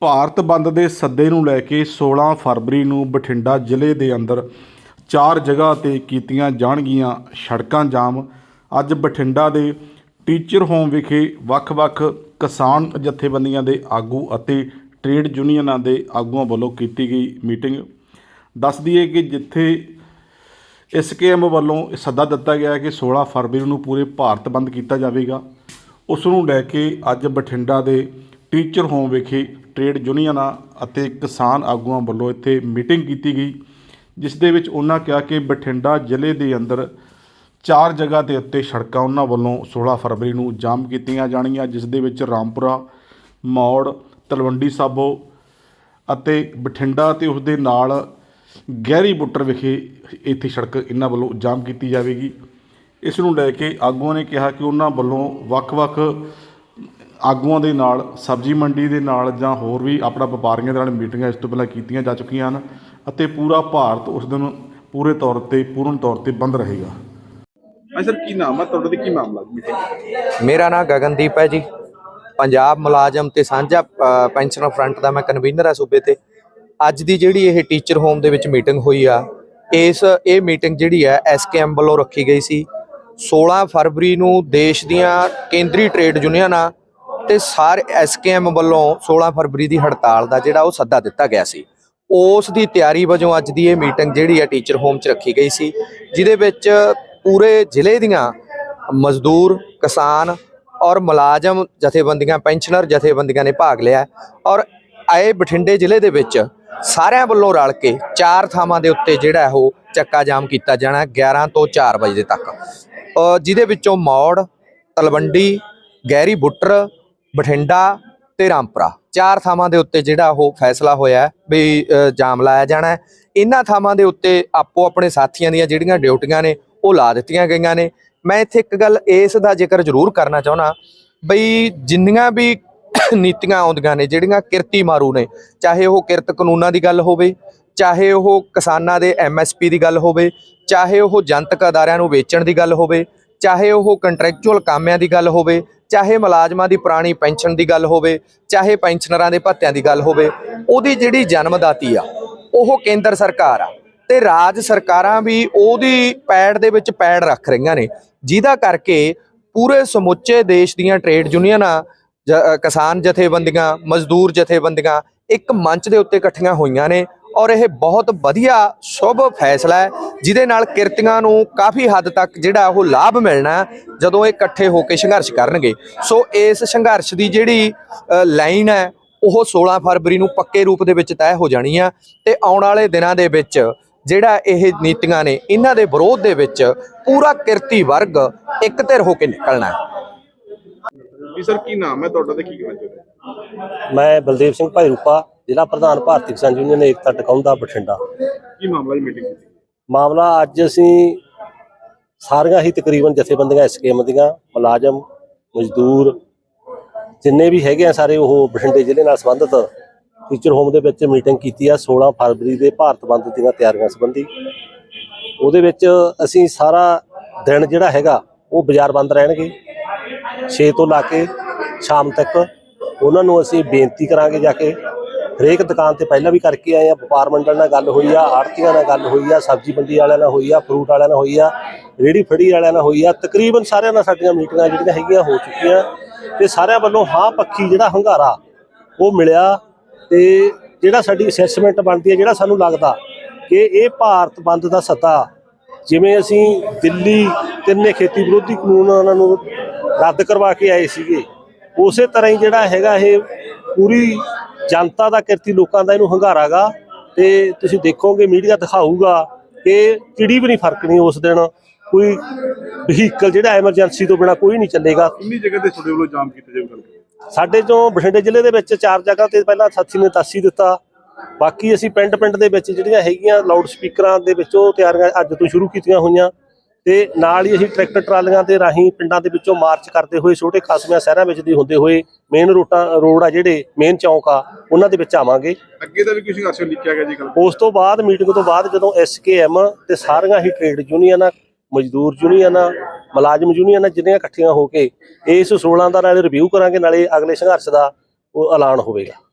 ਭਾਰਤ ਬੰਦ ਦੇ ਸੱਦੇ ਨੂੰ ਲੈ ਕੇ 16 ਫਰਵਰੀ ਨੂੰ ਬਠਿੰਡਾ ਜ਼ਿਲ੍ਹੇ ਦੇ ਅੰਦਰ ਚਾਰ ਜਗ੍ਹਾ ਤੇ ਕੀਤੀਆਂ ਜਾਣਗੀਆਂ ਸੜਕਾਂ ਜਾਮ। ਅੱਜ ਬਠਿੰਡਾ ਦੇ ਟੀਚਰ ਹੋਮ ਵਿਖੇ ਵੱਖ-ਵੱਖ ਕਿਸਾਨ ਜਥੇਬੰਦੀਆਂ ਦੇ ਆਗੂ ਅਤੇ ਟ੍ਰੇਡ ਯੂਨੀਅਨਾਂ ਦੇ ਆਗੂਆਂ ਵੱਲੋਂ ਕੀਤੀ ਗਈ ਮੀਟਿੰਗ। ਦੱਸ ਦਈਏ ਕਿ ਜਿੱਥੇ ਐਸਕੇਐਮ ਵੱਲੋਂ ਸੱਦਾ ਦਿੱਤਾ ਗਿਆ ਕਿ 16 ਫਰਵਰੀ ਨੂੰ ਪੂਰੇ ਭਾਰਤ ਬੰਦ ਕੀਤਾ ਜਾਵੇਗਾ। ਉਸ ਨੂੰ ਲੈ ਕੇ ਅੱਜ ਬਠਿੰਡਾ ਦੇ ਟੀਚਰ ਹੋਮ ਵਿਖੇ ਟ੍ਰੇਡ ਯੂਨੀਅਨਾਂ ਅਤੇ ਕਿਸਾਨ ਆਗੂਆਂ ਵੱਲੋਂ ਇੱਥੇ ਮੀਟਿੰਗ ਕੀਤੀ ਗਈ, ਜਿਸ ਦੇ ਵਿੱਚ ਉਹਨਾਂ ਕਿਹਾ ਕਿ ਬਠਿੰਡਾ ਜ਼ਿਲ੍ਹੇ ਦੇ ਅੰਦਰ ਚਾਰ ਜਗ੍ਹਾ ਦੇ ਉੱਤੇ ਸੜਕਾਂ ਉਹਨਾਂ ਵੱਲੋਂ 16 ਫਰਵਰੀ ਨੂੰ ਜਾਮ ਕੀਤੀਆਂ ਜਾਣਗੀਆਂ, ਜਿਸ ਦੇ ਵਿੱਚ ਰਾਮਪੁਰਾ, ਮੌੜ, ਤਲਵੰਡੀ ਸਾਬੋ ਅਤੇ ਬਠਿੰਡਾ ਤੇ ਉਸ ਦੇ ਨਾਲ ਗਹਿਰੀ ਬੁੱਟਰ ਵਿਖੇ ਇੱਥੇ ਸੜਕ ਇਹਨਾਂ ਵੱਲੋਂ ਜਾਮ ਕੀਤੀ ਜਾਵੇਗੀ। ਇਸ ਨੂੰ ਲੈ ਕੇ ਆਗੂਆਂ ਨੇ ਕਿਹਾ ਕਿ ਉਹਨਾਂ ਵੱਲੋਂ ਵੱਖ-ਵੱਖ ਆਗੂਆਂ ਦੇ ਨਾਲ ਸਬਜ਼ੀ ਮੰਡੀ ਦੇ ਨਾਲ ਜਾਂ ਹੋਰ ਵੀ ਆਪਣਾ ਵਪਾਰੀਆਂ ਦੇ ਨਾਲ ਮੀਟਿੰਗਾਂ ਇਸ ਤੋਂ ਪਹਿਲਾਂ ਕੀਤੀਆਂ ਜਾ ਚੁੱਕੀਆਂ ਹਨ ਅਤੇ ਪੂਰਾ ਭਾਰਤ ਉਸ ਦਿਨ ਪੂਰੇ ਤੌਰ ਤੇ ਪੂਰਨ ਤੌਰ ਤੇ ਬੰਦ ਰਹੇਗਾ। ਹਾਂ ਸਰ ਕੀ ਨਾਮ ਹੈ ਤੁਹਾਡਾ ਤੇ ਕੀ ਮਾਮਲਾ ਮੀਟਿੰਗ ਮੇਰਾ ਨਾਮ ਗਗਨਦੀਪ ਹੈ ਜੀ। ਪੰਜਾਬ ਮੁਲਾਜ਼ਮ ਤੇ ਸਾਂਝਾ ਅ, ਪੈਨਸ਼ਨਰ ਫਰੰਟ ਦਾ ਮੈਂ ਕਨਵੀਨਰ ਆ ਸੂਬੇ ਤੇ। ਅੱਜ ਦੀ ਜਿਹੜੀ ਇਹ ਟੀਚਰ ਹੋਮ ਦੇ ਵਿੱਚ ਮੀਟਿੰਗ ਹੋਈ ਆ ਇਸ ਇਹ ਮੀਟਿੰਗ ਜਿਹੜੀ ਹੈ ਐਸਕੇਐਮ ਵੱਲੋਂ ਰੱਖੀ ਗਈ ਸੀ। 16 ਫਰਵਰੀ ਨੂੰ ਦੇਸ਼ ਦੀਆਂ ਕੇਂਦਰੀ ਟ੍ਰੇਡ ਯੂਨੀਅਨਾਂ ਤੇ ਸਾਰੇ ਐਸਕੇਐਮ ਵੱਲੋਂ 16 ਫਰਵਰੀ ਦੀ ਹੜਤਾਲ ਦਾ ਜਿਹੜਾ ਉਹ ਸੱਦਾ ਦਿੱਤਾ ਗਿਆ ਸੀ। ਉਸ ਦੀ ਤਿਆਰੀ ਵਜੋਂ ਅੱਜ ਦੀ ਇਹ ਮੀਟਿੰਗ ਜਿਹੜੀ ਹੈ ਟੀਚਰ ਹੋਮ 'ਚ ਰੱਖੀ ਗਈ ਸੀ, ਜਿਹਦੇ ਵਿੱਚ ਪੂਰੇ ਜ਼ਿਲ੍ਹੇ ਦੀਆਂ ਮਜ਼ਦੂਰ, ਕਿਸਾਨ ਔਰ ਮੁਲਾਜ਼ਮ ਜਥੇਬੰਦੀਆਂ, ਪੈਨਸ਼ਨਰ ਜਥੇਬੰਦੀਆਂ ਨੇ ਭਾਗ ਲਿਆ ਔਰ ਆਏ ਬਠਿੰਡੇ ਜ਼ਿਲ੍ਹੇ ਦੇ ਵਿੱਚ ਸਾਰਿਆਂ ਵੱਲੋਂ ਰਲ ਕੇ ਚਾਰ ਥਾਵਾਂ ਦੇ ਉੱਤੇ ਜਿਹੜਾ ਉਹ ਚੱਕਾ ਜਾਮ ਕੀਤਾ ਜਾਣਾ ਹੈ 11 ਤੋਂ 4 ਵਜੇ ਤੱਕ। ਜਿਹਦੇ ਵਿੱਚੋਂ ਮੌੜ, ਤਲਵੰਡੀ, ਗਹਿਰੀ ਬੁੱਟਰ ਬਠਿੰਡਾ ਤੇ ਰਾਮਪੁਰਾ। ਚਾਰ ਥਾਵਾਂ ਦੇ ਉੱਤੇ ਜਿਹੜਾ ਉਹ ਫੈਸਲਾ ਹੋਇਆ ਹੈ ਵੀ ਜਾਮ ਲਾਇਆ ਜਾਣਾ ਇਹਨਾਂ ਥਾਵਾਂ ਦੇ ਉੱਤੇ ਆਪੋ ਆਪਣੇ ਸਾਥੀਆਂ ਦੀਆਂ ਜਿਹੜੀਆਂ ਡਿਊਟੀਆਂ ਨੇ, ਉਹ ਲਾ ਦਿੱਤੀਆਂ ਗਈਆਂ ਨੇ। ਮੈਂ ਇੱਥੇ ਇੱਕ ਗੱਲ ਇਸ ਦਾ ਜ਼ਿਕਰ ਜ਼ਰੂਰ ਕਰਨਾ ਚਾਹੁੰਦਾ ਬਈ, ਜਿੰਨੀਆਂ ਵੀ ਨੀਤੀਆਂ ਆਉਂਦੀਆਂ ਨੇ, ਜਿਹੜੀਆਂ ਕਿਰਤੀ ਮਾਰੂ ਨੇ, ਚਾਹੇ ਉਹ ਕਿਰਤ ਕਾਨੂੰਨਾਂ ਦੀ ਗੱਲ ਹੋਵੇ, ਚਾਹੇ ਉਹ ਕਿਸਾਨਾਂ ਦੇ ਐਮਐਸਪੀ ਦੀ ਗੱਲ ਹੋਵੇ, ਚਾਹੇ ਉਹ ਜਨਤਕ ਅਦਾਰਿਆਂ ਨੂੰ ਵੇਚਣ ਦੀ ਗੱਲ ਹੋਵੇ ਚਾਹੇ ਉਹ ਕੰਟਰੈਕਚੁਅਲ ਕਾਮਿਆਂ ਦੀ ਗੱਲ ਹੋਵੇ, ਚਾਹੇ ਮੁਲਾਜ਼ਮਾਂ ਦੀ ਪੁਰਾਣੀ ਪੈਨਸ਼ਨ ਦੀ ਗੱਲ ਹੋਵੇ, ਚਾਹੇ ਪੈਨਸ਼ਨਰਾਂ ਦੇ ਭੱਤਿਆਂ ਦੀ ਗੱਲ ਹੋਵੇ, ਉਹਦੀ ਜਿਹੜੀ ਜਨਮਦਾਤੀ ਆ, ਉਹ ਕੇਂਦਰ ਸਰਕਾਰ ਆ ਤੇ ਰਾਜ ਸਰਕਾਰਾਂ ਵੀ ਉਹਦੀ ਪੈੜ ਦੇ ਵਿੱਚ ਪੈੜ ਰੱਖ ਰਹੀਆਂ ਨੇ, ਜਿਹਦਾ ਕਰਕੇ ਪੂਰੇ ਸਮੁੱਚੇ ਦੇਸ਼ ਦੀਆਂ ਟ੍ਰੇਡ ਯੂਨੀਅਨਾਂ ਜ- ਕਿਸਾਨ ਜਥੇਬੰਦੀਆਂ, ਮਜ਼ਦੂਰ ਜਥੇਬੰਦੀਆਂ ਇੱਕ ਮੰਚ ਦੇ ਉੱਤੇ ਇਕੱਠੀਆਂ ਹੋਈਆਂ ਨੇ ਔਰ ਇਹ ਬਹੁਤ ਵਧੀਆ ਸ਼ੁਭ ਫੈਸਲਾ ਹੈ ਜਿਹਦੇ ਨਾਲ ਕਿਰਤੀਆਂ ਨੂੰ ਕਾਫੀ ਹੱਦ ਤੱਕ ਜਿਹੜਾ ਉਹ ਲਾਭ ਮਿਲਣਾ ਹੈ ਜਦੋਂ ਇਹ ਇਕੱਠੇ ਹੋ ਕੇ ਸੰਘਰਸ਼ ਕਰਨਗੇ। ਸੋ ਇਸ ਸੰਘਰਸ਼ ਦੀ ਜਿਹੜੀ ਲਾਈਨ ਹੈ ਉਹ 16 ਫਰਵਰੀ ਨੂੰ ਪੱਕੇ ਰੂਪ ਦੇ ਵਿੱਚ ਤੈਅ ਹੋ ਜਾਣੀ ਆ ਤੇ ਆਉਣ ਵਾਲੇ ਦਿਨਾਂ ਦੇ ਵਿੱਚ ਜਿਹੜਾ ਇਹ ਨੀਤੀਆਂ ਨੇ ਇਹਨਾਂ ਦੇ ਵਿਰੋਧ ਦੇ ਵਿੱਚ ਪੂਰਾ ਕਿਰਤੀ ਵਰਗ ਇੱਕ ਧਿਰ ਹੋ ਕੇ ਨਿਕਲਣਾ ਹੈ। ਜੀ ਸਰ ਕੀ ਨਾਮ ਹੈ ਤੁਹਾਡਾ ਤੇ ਕੀ ਕਹਿਣਾ ਚਾਹੁੰਦੇ? ਮੈਂ ਬਲਦੇਵ ਸਿੰਘ ਭਾਈ ਰੂਪਾ। ਜ਼ਿਲ੍ਹਾ ਪ੍ਰਧਾਨ ਭਾਰਤੀ ਕਿਸਾਨ ਯੂਨੀਅਨ ਏਕਤਾ ਟਿਕਾਉਂਦਾ ਬਠਿੰਡਾ। ਕੀ ਮਾਮਲਾ ਜੀ ਮੀਟਿੰਗ ਕੀਤੀ ਮਾਮਲਾ ਅੱਜ ਅਸੀਂ ਸਾਰੀਆਂ ਹੀ ਤਕਰੀਬਨ ਜਥੇਬੰਦੀਆਂ ਐਸਕੇਐਮ ਦੀਆਂ ਮੁਲਾਜ਼ਮ ਮਜ਼ਦੂਰ ਜਿੰਨੇ ਵੀ ਹੈਗੇ ਆ ਸਾਰੇ ਉਹ ਬਠਿੰਡੇ ਜ਼ਿਲ੍ਹੇ ਨਾਲ ਸੰਬੰਧਿਤ ਟੀਚਰ ਹੋਮ ਦੇ ਵਿੱਚ ਮੀਟਿੰਗ ਕੀਤੀ ਆ 16 ਫਰਵਰੀ ਦੇ ਭਾਰਤ ਬੰਦ ਦੀਆਂ ਤਿਆਰੀਆਂ ਸੰਬੰਧੀ। ਉਹਦੇ ਵਿੱਚ ਅਸੀਂ ਸਾਰਾ ਦਿਨ ਜਿਹੜਾ ਹੈਗਾ ਉਹ ਬਾਜ਼ਾਰ ਬੰਦ ਰਹਿਣਗੇ। 6 ਤੋਂ ਲਾ ਕੇ ਸ਼ਾਮ ਤੱਕ ਉਹਨਾਂ ਨੂੰ ਅਸੀਂ ਬੇਨਤੀ ਕਰਾਂਗੇ ਜਾ ਕੇ ਹਰੇਕ ਦੁਕਾਨ ਤੇ ਪਹਿਲਾਂ ਵੀ ਕਰਕੇ ਆਏ ਆ, ਵਪਾਰ ਮੰਡਲ ਨਾਲ ਗੱਲ ਹੋਈ ਆ, ਆੜਤੀਆਂ ਨਾਲ ਗੱਲ ਹੋਈ ਆ, ਸਬਜ਼ੀ ਮੰਡੀ ਵਾਲਿਆਂ ਨਾਲ ਹੋਈ ਆ ਫਰੂਟ ਵਾਲਿਆਂ ਨਾਲ ਹੋਈ ਆ ਰੇੜੀ ਫੜੀ ਵਾਲਿਆਂ ਨਾਲ ਹੋਈ ਆ, ਤਕਰੀਬਨ ਸਾਰਿਆਂ ਨਾਲ ਸਾਡੀਆਂ ਮੀਟਿੰਗਾਂ ਜਿਹੜੀਆਂ ਹੈਗੀਆਂ ਹੋ ਚੁੱਕੀਆਂ ਤੇ ਸਾਰਿਆਂ ਵੱਲੋਂ ਹਾਂ ਪੱਖੀ ਜਿਹੜਾ ਹੰਗਾਰਾ ਉਹ ਮਿਲਿਆ ਤੇ ਜਿਹੜਾ ਸਾਡੀ ਅਸੈਸਮੈਂਟ ਬਣਦੀ ਹੈ ਜਿਹੜਾ ਸਾਨੂੰ ਲੱਗਦਾ ਕਿ ਇਹ ਭਾਰਤ ਬੰਦ ਦਾ ਸੱਤਾ, ਜਿਵੇਂ ਅਸੀਂ ਦਿੱਲੀ ਤਿੰਨੇ ਖੇਤੀ ਵਿਰੋਧੀ ਕਾਨੂੰਨ ਉਹਨਾਂ ਨੂੰ ਰੱਦ ਕਰਵਾ ਕੇ ਆਏ ਸੀਗੇ, ਉਸੇ ਤਰ੍ਹਾਂ ਹੀ ਜਿਹੜਾ ਹੈਗਾ ਇਹ ਪੂਰੀ ਜਨਤਾ ਦਾ ਕਿਰਤੀ ਲੋਕਾਂ ਦਾ ਇਹਨੂੰ ਹੰਗਾਰਾਗਾ ਤੇ ਤੁਸੀਂ ਦੇਖੋਗੇ ਮੀਡੀਆ ਦਿਖਾਊਗਾ ਕਿ ਚਿੜੀ ਵੀ ਨਹੀਂ ਫ਼ਰਕ ਨਹੀਂ ਉਸ ਦਿਨ। ਕੋਈ ਵਹੀਕਲ ਜਿਹੜਾ ਐਮਰਜੈਂਸੀ ਤੋਂ ਬਿਨਾ ਕੋਈ ਨਹੀਂ ਚੱਲੇਗਾ। ਕਿੰਨੀ ਜਗ੍ਹਾ ਤੇ ਤੁਹਾਡੇ ਵੱਲੋਂ ਜਾਮ ਕੀਤੇ ਜਾਵੇ ਗੱਲ ਸਾਡੇ ਚੋਂ ਬਠਿੰਡੇ ਜ਼ਿਲ੍ਹੇ ਦੇ ਵਿੱਚ ਚਾਰ ਜਗ੍ਹਾ ਤੇ ਪਹਿਲਾਂ ਸਾਥੀ ਨੇ ਤਾਸੀ ਦਿੱਤਾ। ਬਾਕੀ ਅਸੀਂ ਪਿੰਡ ਪਿੰਡ ਦੇ ਵਿੱਚ ਜਿਹੜੀਆਂ ਹੈਗੀਆਂ ਲਾਊਡ ਸਪੀਕਰਾਂ ਦੇ ਵਿੱਚ ਉਹ ਤਿਆਰੀਆਂ ਅੱਜ ਤੋਂ ਸ਼ੁਰੂ ਕੀਤੀਆਂ ਹੋਈਆਂ। ਤੇ ਨਾਲ ਹੀ ਅਸੀਂ ਟਰੈਕਟਰ ਟਰਾਲੀਆਂ ਦੇ ਰਾਹੀਂ ਪਿੰਡਾਂ ਦੇ ਵਿੱਚੋਂ ਮਾਰਚ ਕਰਦੇ ਹੋਏ ਛੋਟੇ ਖਾਸਮਿਆਂ ਸ਼ਹਿਰਾਂ ਵਿੱਚ ਦੀ ਹੁੰਦੇ ਹੋਏ ਮੇਨ ਰੋਟਾਂ ਰੋਡ ਆ ਜਿਹੜੇ ਮੇਨ ਚੌਂਕ ਆ ਉਹਨਾਂ ਦੇ ਵਿੱਚ ਆਵਾਂਗੇ। ਅੱਗੇ ਦਾ ਵੀ ਕੋਈ ਸੰਘਰਸ਼ ਲਿਖਿਆ ਗਿਆ ਜੀ ਗੱਲ ਉਸ ਤੋਂ ਬਾਅਦ ਮੀਟਿੰਗ ਤੋਂ ਬਾਅਦ ਜਦੋਂ ਐਸਕੇਐਮ ਤੇ ਸਾਰੀਆਂ ਹੀ ਟ੍ਰੇਡ ਯੂਨੀਅਨਾਂ ਮਜ਼ਦੂਰ ਯੂਨੀਅਨਾਂ ਮੁਲਾਜ਼ਮ ਯੂਨੀਅਨਾਂ ਜਿੰਨੀਆਂ ਇਕੱਠੀਆਂ ਹੋ ਕੇ ਇਸ 16 ਦਾ ਨਾਲੇ ਰਿਵਿਊ ਕਰਾਂਗੇ ਨਾਲੇ ਅਗਲੇ ਸੰਘਰਸ਼ ਦਾ ਉਹ ਐਲਾਨ ਹੋਵੇਗਾ।